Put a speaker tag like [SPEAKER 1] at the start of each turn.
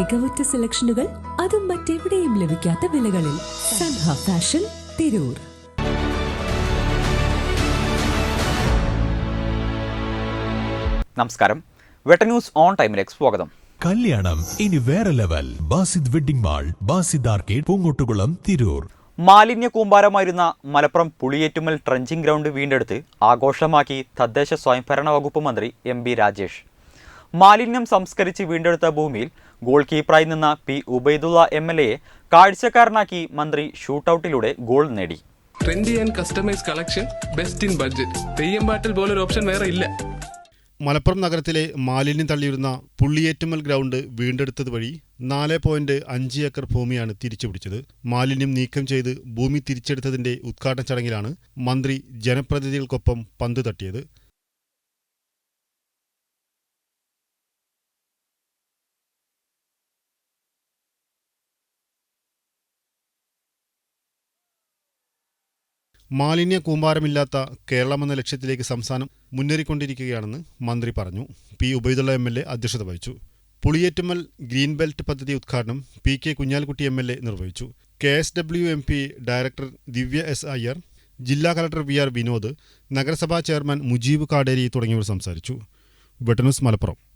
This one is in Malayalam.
[SPEAKER 1] മികവുറ്റ സെലക്ഷനുകൾ അതും മറ്റെവിടെയും ലഭിക്കാത്ത വിലകളിൽ സൻഹ ഫാഷൻ തിരൂർ.
[SPEAKER 2] നമസ്കാരം. വെട്ട ന്യൂസ് ഓൺ ടൈമിലേക്ക് സ്വാഗതം.
[SPEAKER 3] കല്യാണം ഇനി വേറെ level. Basid wedding mall Basid arcade Poongottukulam Tirur.
[SPEAKER 2] മാലിന്യ കൂമ്പാരമായിരുന്ന മലപ്പുറം പുളിയേറ്റുമൽ ട്രഞ്ചിങ് ഗ്രൗണ്ട് വീണ്ടെടുത്ത് ആഘോഷമാക്കി തദ്ദേശ സ്വയംഭരണ വകുപ്പ് മന്ത്രി എം ബി രാജേഷ്. മാലിന്യം സംസ്കരിച്ച് വീണ്ടെടുത്ത ഭൂമിയിൽ ഗോൾ കീപ്പറായി നിന്ന പി ഉബൈദുള്ള എം എൽ എയെ കാഴ്ചക്കാരനാക്കി മന്ത്രി ഷൂട്ടൌട്ടിലൂടെ ഗോൾ നേടി.
[SPEAKER 4] Trendy and customise collection best in budget Theyyam പാട്ടിൽ പോലൊരു ഓപ്ഷൻ വേറെ ഇല്ല.
[SPEAKER 5] മലപ്പുറം നഗരത്തിലെ മാലിന്യം തള്ളിയിരുന്ന പുള്ളിയേറ്റുമൽ ഗ്രൗണ്ട് വീണ്ടെടുത്തത് വഴി നാല് പോയിന്റ് അഞ്ച് ഏക്കർ ഭൂമിയാണ് തിരിച്ചുപിടിച്ചത്. മാലിന്യം നീക്കം ചെയ്ത് ഭൂമി തിരിച്ചെടുത്തതിന്റെ ഉദ്ഘാടന ചടങ്ങിലാണ് മന്ത്രി ജനപ്രതിനിധികൾക്കൊപ്പം പന്ത് തട്ടിയത്. മാലിന്യ കൂമ്പാരമില്ലാത്ത കേരളമെന്ന ലക്ഷ്യത്തിലേക്ക് സംസ്ഥാനം മുന്നേറിക്കൊണ്ടിരിക്കുകയാണെന്ന് മന്ത്രി പറഞ്ഞു. P. Ubaidulla M. L. A അധ്യക്ഷത വഹിച്ചു. പുളിയേറ്റുമൽ ഗ്രീൻ ബെൽറ്റ് പദ്ധതി ഉദ്ഘാടനം P. K. Kunhalikutty M. L. A നിർവഹിച്ചു. K. S. W. M. P. Director Divya S. Iyer ജില്ലാ കളക്ടർ വി. ആർ. വിനോദ് നഗരസഭാ ചെയർമാൻ മുജീബ് കാടേരി തുടങ്ങിയവർ സംസാരിച്ചു. വെട്ടനൂസ് മലപ്പുറം.